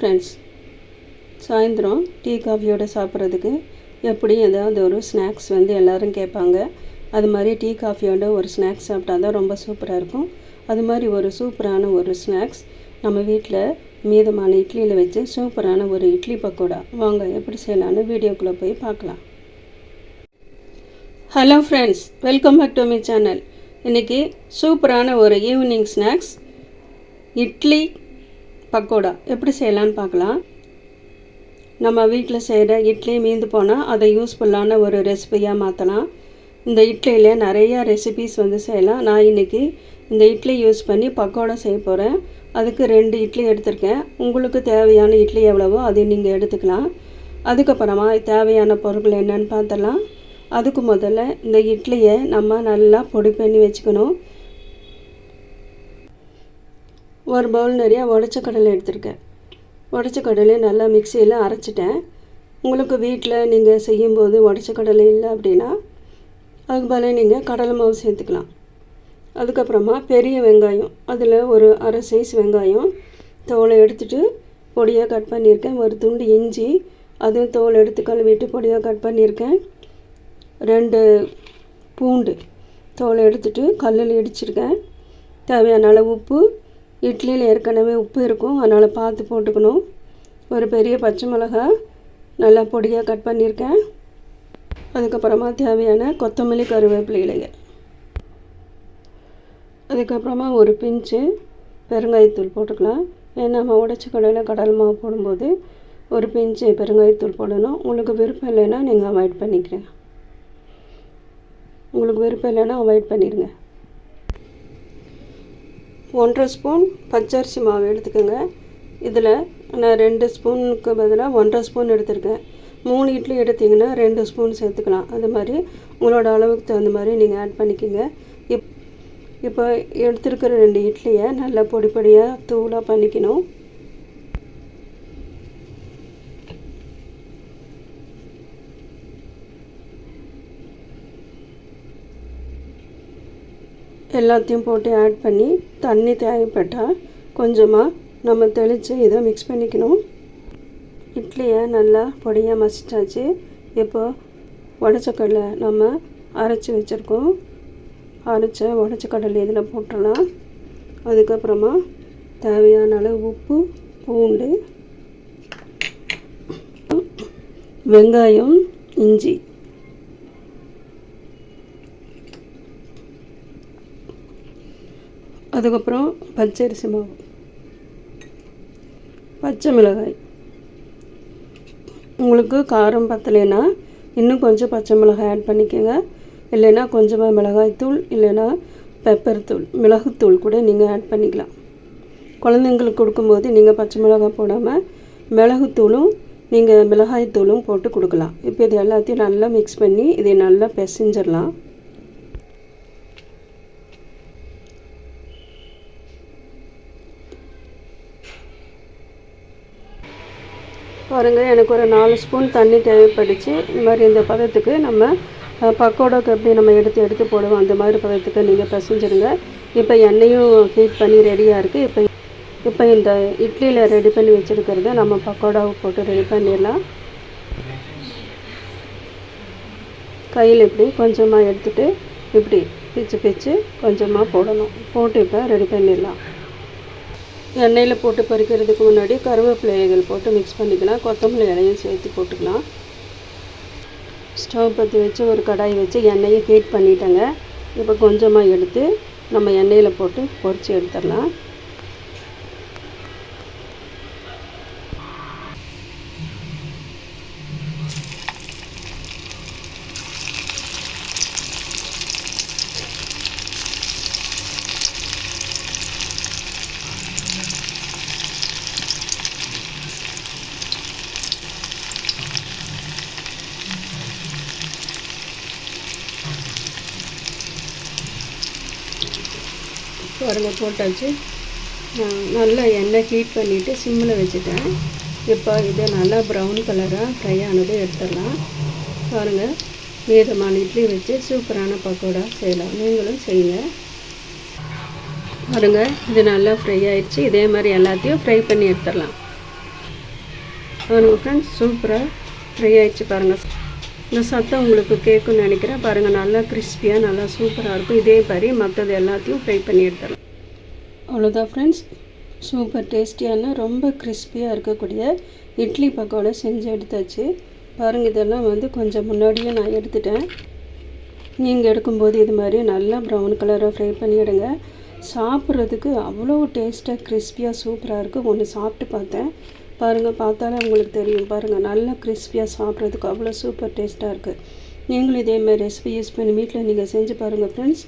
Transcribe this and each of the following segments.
Friends சாயந்தரம் tea காஃபியோட சாப்பிட்றதுக்கு எப்படி ஏதாவது ஒரு ஸ்நாக்ஸ் வந்து எல்லோரும் கேட்பாங்க. அது மாதிரி டீ காஃபியோட ஒரு ஸ்நாக்ஸ் சாப்பிட்டா தான் ரொம்ப சூப்பராக இருக்கும். அது மாதிரி ஒரு சூப்பரான ஒரு ஸ்நாக்ஸ் நம்ம வீட்டில் மீதமான இட்லியில் வச்சு சூப்பரான ஒரு இட்லி பக்கோடா. வாங்க எப்படி செய்யலான்னு வீடியோக்குள்ளே போய் பார்க்கலாம். Hello friends welcome back to my channel இன்றைக்கி சூப்பரான ஒரு ஈவினிங் ஸ்நாக்ஸ் இட்லி பக்கோடா. எப்படி செய்யலான்னு பார்க்கலாம். நம்ம வீட்டில் செய்கிற இட்லி மீந்து போனால் அதை யூஸ்ஃபுல்லான ஒரு ரெசிபியாக மாற்றலாம் இந்த இட்லியில் நிறையா ரெசிபிஸ் வந்து செய்யலாம். நான் இன்றைக்கி இந்த இட்லி யூஸ் பண்ணி பக்கோடா செய்ய போகிறேன் அதுக்கு ரெண்டு இட்லி எடுத்திருக்கேன். உங்களுக்கு தேவையான இட்லி எவ்வளவோ அதை நீங்கள் எடுத்துக்கலாம். அதுக்கப்புறமா தேவையான பொருட்கள் என்னென்னு பார்த்தலாம் அதுக்கு முதல்ல இந்த இட்லியை நம்ம நல்லா பொடி பண்ணி வச்சுக்கணும். ஒரு பவுல் நிறையா உடச்ச கடலை எடுத்திருக்கேன். உடச்ச கடலையை நல்லா மிக்சியில் அரைச்சிட்டேன். உங்களுக்கு வீட்டில் நீங்கள் செய்யும்போது உடச்ச கடலை இல்லை அப்படின்னா அதுக்கு பதிலாக நீங்கள் கடலை மாவு சேர்த்துக்கலாம். அதுக்கப்புறமா பெரிய வெங்காயம் அதில் ஒரு அரை சைஸ் வெங்காயம் தோலை எடுத்துட்டு பொடியாக கட் பண்ணியிருக்கேன். ஒரு துண்டு இஞ்சி அதுவும் தோல் எடுத்து கழுவிட்டு பொடியாக கட் பண்ணியிருக்கேன். ரெண்டு பூண்டு தோலை எடுத்துட்டு கல்லில் இடிச்சிருக்கேன். தேவையான அளவு உப்பு இட்லியில் ஏற்கனவே உப்பு இருக்கும். அதனால் பார்த்து போட்டுக்கணும். ஒரு பெரிய பச்சை மிளகா நல்லா பொடியாக கட் பண்ணியிருக்கேன். அதுக்கப்புறமா தேவையான கொத்தமல்லி கருவேப்பிலை இலைகள் அதுக்கப்புறமா ஒரு பிஞ்சு பெருங்காயத்தூள் போட்டுக்கலாம். ஏன்னா நம்ம உடச்சி கடையில் கடல் மாவு போடும்போது ஒரு பிஞ்சு பெருங்காயத்தூள் போடணும். உங்களுக்கு விருப்பம் இல்லைன்னா நீங்கள் அவாய்ட் பண்ணிக்கிறேன். உங்களுக்கு விருப்பம் இல்லைன்னா அவாய்ட் பண்ணிடுங்க ஒன்றரை ஸ்பூன் பச்சரிசி மாவு எடுத்துக்கோங்க. இதில் நான் ரெண்டு ஸ்பூனுக்கு பதிலாக ஒன்றரை ஸ்பூன் எடுத்திருக்கேன். மூணு இட்லி எடுத்திங்கன்னா ரெண்டு ஸ்பூன் சேர்த்துக்கலாம். அது மாதிரி உங்களோட அளவுக்கு தகுந்த மாதிரி நீங்கள் ஆட் பண்ணிக்கோங்க. இப் இப்போ எடுத்துருக்கிற ரெண்டு இட்லியை நல்லா பொடி பொடியாக தூளாக பண்ணிக்கணும். எல்லாத்தையும் போட்டு ஆட் பண்ணி தண்ணி தேவைப்பட்டால் கொஞ்சமாக நம்ம தெளித்து இதை மிக்ஸ் பண்ணிக்கணும். இட்லியை நல்லா பொடியாக மசிச்சாச்சு. உடச்ச உடச்சக்கடலை நம்ம அரைச்சி வச்சுருக்கோம். அரைச்ச உடச்சக்கடலை இதில் போட்டுடலாம். அதுக்கப்புறமா தேவையான அளவு உப்பு பூண்டு வெங்காயம் இஞ்சி. அதுக்கப்புறம் பச்சரிசி மாவு. பச்சை மிளகாய். உங்களுக்கு காரம் பத்தலைன்னா இன்னும் கொஞ்சம் பச்சை மிளகாய் ஆட் பண்ணிக்கோங்க. இல்லைன்னா கொஞ்சமாக மிளகாய் தூள் இல்லைன்னா பெப்பர் தூள் மிளகுத்தூள் கூட நீங்கள் ஆட் பண்ணிக்கலாம். குழந்தைங்களுக்கு கொடுக்கும்போது நீங்கள் பச்சை மிளகாய் போடாமல் மிளகுத்தூளும் நீங்கள் மிளகாய் தூளும் போட்டு கொடுக்கலாம். இப்போ இது எல்லாத்தையும் நல்லா மிக்ஸ் பண்ணி இதை நல்லா பிசைஞ்சிடலாம். பாருங்கள் எனக்கு ஒரு நாலு ஸ்பூன் தண்ணி தேவைப்பட்டுச்சு இந்த மாதிரி இந்த பதத்துக்கு நம்ம பக்கோடாவுக்கு எப்படி நம்ம எடுத்து எடுத்து போடுவோம் அந்த மாதிரி பதத்துக்கு நீங்கள் பிசைஞ்சிருங்க. இப்போ எண்ணெயும் ஹீட் பண்ணி ரெடியாக இருக்குது இப்போ இப்போ இந்த இட்லியில் ரெடி பண்ணி வச்சுருக்கிறத நம்ம பக்கோடாவை போட்டு ரெடி பண்ணிடலாம். கையில் இப்படி கொஞ்சமாக எடுத்துகிட்டு இப்படி பிச்சு பிச்சு கொஞ்சமாக போடணும். போட்டு இப்போ ரெடி பண்ணிடலாம். எண்ணெயில் போட்டு பறிக்கிறதுக்கு முன்னாடி கருவேப்பிலைகள் போட்டு மிக்ஸ் பண்ணிக்கலாம். கொத்தமல்லி இலையும் சேர்த்து போட்டுக்கலாம். ஸ்டவ் பற்றி வச்சு ஒரு கடாய் வச்சு எண்ணெயை ஹீட் பண்ணிட்டேங்க. இப்போ கொஞ்சமாக எடுத்து நம்ம எண்ணெயில் போட்டு பொறிச்சு எடுத்துடலாம். பாருங்கள் போட்டாச்சு. நல்லா எண்ணெய் ஹீட் பண்ணிவிட்டு சிம்மில் வச்சுட்டேன். இப்போ இது நல்லா ப்ரௌன் கலராக ஃப்ரை ஆனது எடுத்துடலாம். பாருங்கள் மீதமான இட்லி வச்சு சூப்பரான பக்கோடா செய்யலாம். நீங்களும் செய்யுங்க. பாருங்கள் இது நல்லா ஃப்ரை ஆயிடுச்சு. இதே மாதிரி எல்லாத்தையும் ஃப்ரை பண்ணி எடுத்துடலாம். பாருங்கள் ஃப்ரெண்ட்ஸ் சூப்பராக ஃப்ரை ஆயிடுச்சு பாருங்கள் இந்த சத்தம் உங்களுக்கு கேட்குன்னு நினைக்கிறேன். பாருங்கள் நல்லா கிறிஸ்பியாக நல்லா சூப்பராக இருக்கும். இதே மாதிரி மற்றது எல்லாத்தையும் ஃப்ரை பண்ணி எடுத்துடலாம். அவ்வளோதான் ஃப்ரெண்ட்ஸ் சூப்பர் டேஸ்டியான ரொம்ப கிறிஸ்பியாக இருக்கக்கூடிய இட்லி பக்கோடை செஞ்சு எடுத்தாச்சு. பாருங்கள் இதெல்லாம் வந்து கொஞ்சம் முன்னாடியே நான் எடுத்துட்டேன். நீங்கள் எடுக்கும்போது இது மாதிரி நல்லா ப்ரௌன் கலராக ஃப்ரை பண்ணிவிடுங்க சாப்பிட்றதுக்கு அவ்வளோ டேஸ்ட்டாக கிறிஸ்பியாக சூப்பராக இருக்குது ஒன்று சாப்பிட்டு பார்த்தேன். பாருங்கள் பார்த்தாலே உங்களுக்கு தெரியும். பாருங்கள் நல்லா கிறிஸ்பியாக சாப்பிட்றதுக்கு அவ்வளோ சூப்பர் டேஸ்ட்டாக இருக்குது நீங்களும் இதேமாதிரி ரெசிபி யூஸ் பண்ணி வீட்டில் நீங்கள் செஞ்சு பாருங்கள் ஃப்ரெண்ட்ஸ்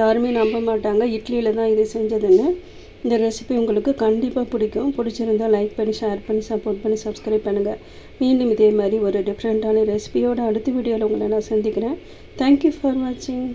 யாருமே நம்ப மாட்டாங்க. இட்லியில் தான் இது செஞ்சதுன்னு. இந்த ரெசிபி உங்களுக்கு கண்டிப்பாக பிடிக்கும். பிடிச்சிருந்தால் லைக் பண்ணி ஷேர் பண்ணி சப்போர்ட் பண்ணி சப்ஸ்கிரைப் பண்ணுங்கள் மீண்டும் இதே மாதிரி ஒரு டிஃப்ரெண்ட்டான ரெசிபியோட அடுத்த வீடியோவில் உங்களை நான் சந்திக்கிறேன். தேங்க்யூ ஃபார் வாட்சிங்